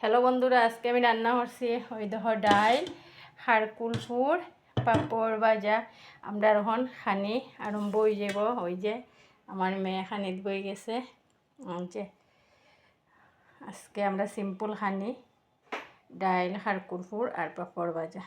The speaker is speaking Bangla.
হ্যালো বন্ধুরা, আজকে আমি রান্না করছি ওই দেহ ডাইল হাড়কুলপুর পাপড় ভাজা। আমরা এখন খানি আরম্ভ হয়ে যাব। ওই যে আমার মেয়ে খানিত বই গেছে। যে আজকে আমরা সিম্পল খানি ডাইল হাড়কুলপুর আর পাপড় ভাজা।